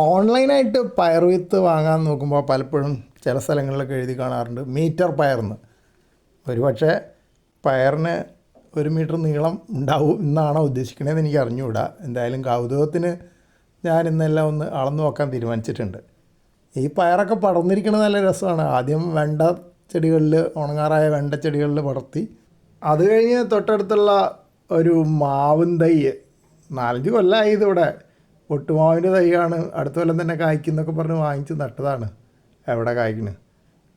ഓൺലൈനായിട്ട് പയർ വിത്ത് വാങ്ങാൻ നോക്കുമ്പോൾ പലപ്പോഴും ചില സ്ഥലങ്ങളിലൊക്കെ എഴുതി കാണാറുണ്ട്. മീറ്റർ പയർന്ന്. ഒരു പക്ഷേ പയറിന് ഒരു മീറ്റർ നീളം ഉണ്ടാവും എന്നാണോ ഉദ്ദേശിക്കണതെന്ന് എനിക്ക് അറിഞ്ഞുകൂടാ. എന്തായാലും കൗതുകത്തിന് ഞാൻ ഇന്നെല്ലാം ഒന്ന് അളന്നു നോക്കാൻ തീരുമാനിച്ചിട്ടുണ്ട്. ഈ പയറൊക്കെ പടർന്നിരിക്കുന്നത് നല്ല രസമാണ്. ആദ്യം വെണ്ട ചെടികളിൽ ഉണങ്ങാറായ വെണ്ട ചെടികളിൽ പടർത്തി. അത് കഴിഞ്ഞ് തൊട്ടടുത്തുള്ള ഒരു മാവും തൈ നാലഞ്ച് കൊല്ലമായി ഇതിവിടെ. ഒട്ടുമാവിന്റെ തൈയാണ് അടുത്ത കൊല്ലം തന്നെ കായ്ക്കുന്നൊക്കെ പറഞ്ഞ് വാങ്ങിച്ച് നട്ടതാണ്. എവിടെ കായ്ക്കണ്?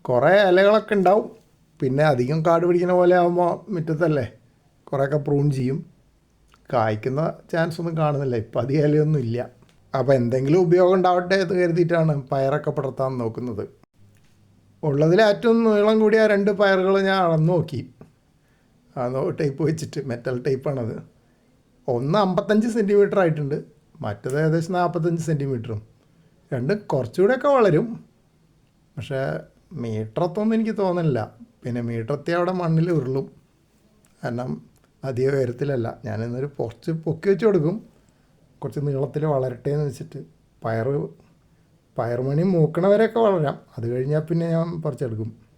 കുറേ ഇലകളൊക്കെ ഉണ്ടാവും. പിന്നെ അധികം കാട് പിടിക്കുന്ന പോലെ ആകുമ്പോൾ മുറ്റത്തല്ലേ? കുറേയൊക്കെ പ്രൂൺ ചെയ്യും. കായ്ക്കുന്ന ചാൻസ് ഒന്നും കാണുന്നില്ല. ഇപ്പം അധികം ഇലയൊന്നും ഇല്ല. അപ്പോൾ എന്തെങ്കിലും ഉപയോഗം ഉണ്ടാവട്ടെ എന്ന് കരുതിയിട്ടാണ് പയറൊക്കെ പടർത്താൻ നോക്കുന്നത്. ഉള്ളതിൽ ഏറ്റവും നീളം കൂടിയ രണ്ട് പയറുകൾ ഞാൻ അളന്നു നോക്കി. അത് ടേപ്പ് വെച്ചിട്ട് മെറ്റൽ ടേപ്പാണത് ഒന്ന് അമ്പത്തഞ്ച് സെന്റിമീറ്റർ ആയിട്ടുണ്ട്. മറ്റത് ഏകദേശം നാൽപ്പത്തഞ്ച് സെന്റിമീറ്ററും രണ്ടും കുറച്ചുകൂടെയൊക്കെ വളരും. പക്ഷേ മീറ്ററത്തൊന്നും എനിക്ക് തോന്നുന്നില്ല പിന്നെ മീറ്ററത്തി അവിടെ മണ്ണിൽ ഉരുളും. കാരണം അധിക ഉയരത്തിലല്ല. ഞാനിന്നൊരു കുറച്ച് പൊക്കി വെച്ച് കൊടുക്കും. കുറച്ച് നീളത്തിൽ വളരട്ടെ എന്ന് വെച്ചിട്ട്. പയറ് പയറുമണി മൂക്കണവരെയൊക്കെ വളരാം. അത് കഴിഞ്ഞാൽ പിന്നെ ഞാൻ പറിച്ചെടുക്കും.